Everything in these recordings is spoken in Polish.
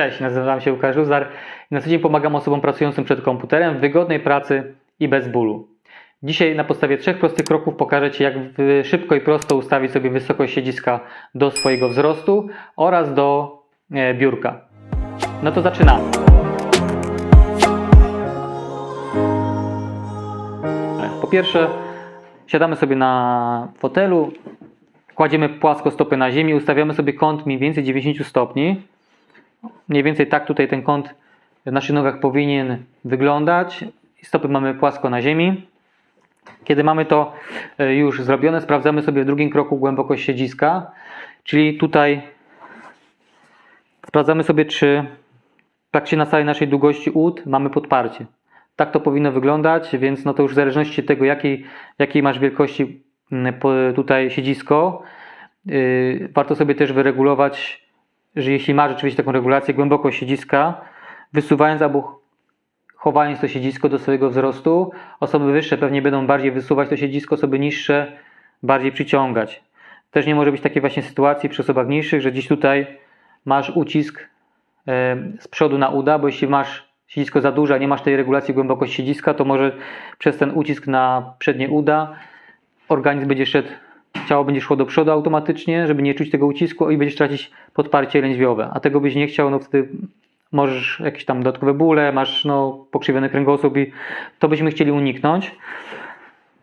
Cześć, nazywam się Łukasz Żuzar i na co dzień pomagam osobom pracującym przed komputerem w wygodnej pracy i bez bólu. Dzisiaj na podstawie trzech prostych kroków pokażę Ci, jak szybko i prosto ustawić sobie wysokość siedziska do swojego wzrostu oraz do e, biurka. No to zaczynamy. Po pierwsze, siadamy sobie na fotelu, kładziemy płasko stopy na ziemi, ustawiamy sobie kąt mniej więcej 90 stopni. Mniej więcej tak tutaj ten kąt w naszych nogach powinien wyglądać. Stopy mamy płasko na ziemi. Kiedy mamy to e, już zrobione, sprawdzamy sobie w drugim kroku głębokość siedziska, czyli tutaj sprawdzamy sobie, czy praktycznie na całej naszej długości ud mamy podparcie. Tak to powinno wyglądać, więc no to już w zależności od tego, jakiej, jakiej masz wielkości mm, tutaj siedzisko, yy, warto sobie też wyregulować, że jeśli masz rzeczywiście taką regulację, głębokość siedziska, wysuwając albo chowając to siedzisko do swojego wzrostu, osoby wyższe pewnie będą bardziej wysuwać to siedzisko, osoby niższe bardziej przyciągać. Też nie może być takiej właśnie sytuacji przy osobach niższych, że gdzieś tutaj masz ucisk e, z przodu na uda, bo jeśli masz siedzisko za duże, a nie masz tej regulacji głębokości siedziska, to może przez ten ucisk na przednie uda organizm będzie szedł, ciało będzie szło do przodu automatycznie, żeby nie czuć tego ucisku i będziesz tracić podparcie lędźwiowe, a tego byś nie chciał, no wtedy możesz jakieś tam dodatkowe bóle, masz no, pokrzywiony kręgosłup i to byśmy chcieli uniknąć.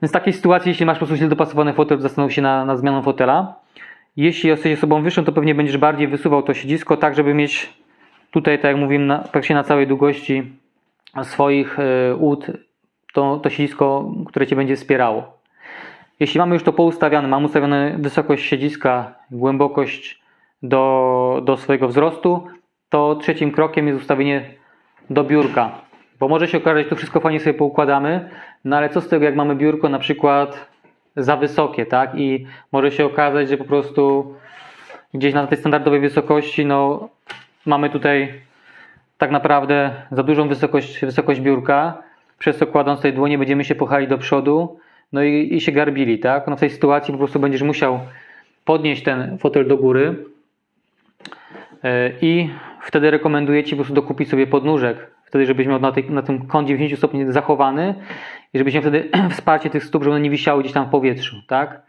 Więc w takiej sytuacji, jeśli masz po prostu źle dopasowany fotel, zastanów się na, na fotela. Jeśli jesteś osobą wyższą, to pewnie będziesz bardziej wysuwał to siedzisko, tak żeby mieć tutaj, tak jak mówiłem, na, praktycznie na całej długości swoich e, ud to, to siedzisko, które Cię będzie wspierało. Jeśli mamy już to poustawione, mamy ustawioną wysokość siedziska, głębokość do, do swojego wzrostu, to trzecim krokiem jest ustawienie do biurka. Bo może się okazać, że to wszystko fajnie sobie poukładamy, no ale co z tego, jak mamy biurko na przykład za wysokie, tak? I może się okazać, że po prostu gdzieś na tej standardowej wysokości, no mamy tutaj tak naprawdę za dużą wysokość, wysokość biurka, przez co kładąc tej dłonie będziemy się pochali do przodu, no i, i się garbili, tak? No w tej sytuacji po prostu będziesz musiał podnieść ten fotel do góry e, i wtedy rekomenduję Ci po prostu dokupić sobie podnóżek, wtedy żebyś miał na, tej, na tym kąt 90 stopni zachowany i żebyś miał wtedy wsparcie tych stóp, żeby one nie wisiały gdzieś tam w powietrzu, tak?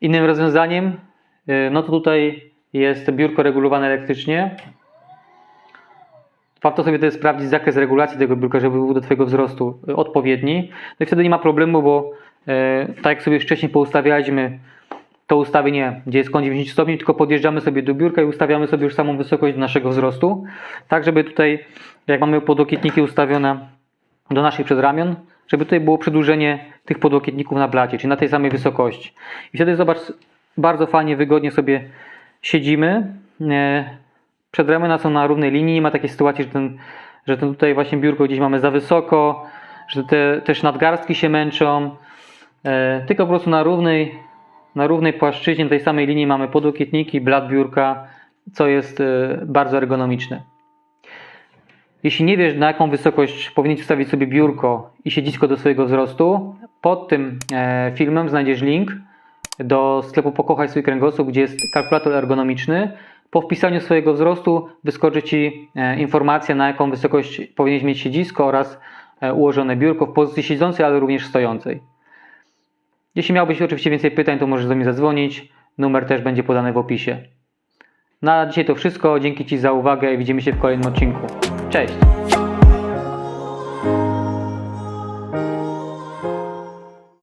Innym rozwiązaniem, e, no to tutaj jest biurko regulowane elektrycznie, Warto sobie też sprawdzić zakres regulacji tego biurka, żeby był do Twojego wzrostu e, odpowiedni. No i wtedy nie ma problemu, bo tak jak sobie wcześniej poustawialiśmy to ustawienie, gdzie jest kąt 90 stopni, tylko podjeżdżamy sobie do biurka i ustawiamy sobie już samą wysokość naszego wzrostu. Tak, żeby tutaj, jak mamy podłokietniki ustawione do naszych przedramion, żeby tutaj było przedłużenie tych podłokietników na blacie, czyli na tej samej wysokości. I wtedy zobacz, bardzo fajnie, wygodnie sobie siedzimy. E, przedramiona są na równej linii, nie ma takiej sytuacji, że ten, że ten tutaj właśnie biurko gdzieś mamy za wysoko, że te też nadgarstki się męczą, e, tylko po prostu na równej, na równej płaszczyźnie, tej samej linii mamy podłokietniki, blat biurka, co jest e, bardzo ergonomiczne. Jeśli nie wiesz, na jaką wysokość powinieneś ustawić sobie biurko i siedzisko do swojego wzrostu, pod tym e, filmem znajdziesz link do sklepu Pokochaj swój kręgosłup, gdzie jest kalkulator ergonomiczny. Po wpisaniu swojego wzrostu wyskoczy Ci e, informacja, na jaką wysokość powinieneś mieć siedzisko oraz e, ułożone biurko w pozycji siedzącej, ale również stojącej. Jeśli miałbyś oczywiście więcej pytań, to możesz do mnie zadzwonić. Numer też będzie podany w opisie. Na dzisiaj to wszystko. Dzięki Ci za uwagę i widzimy się w kolejnym odcinku. Cześć!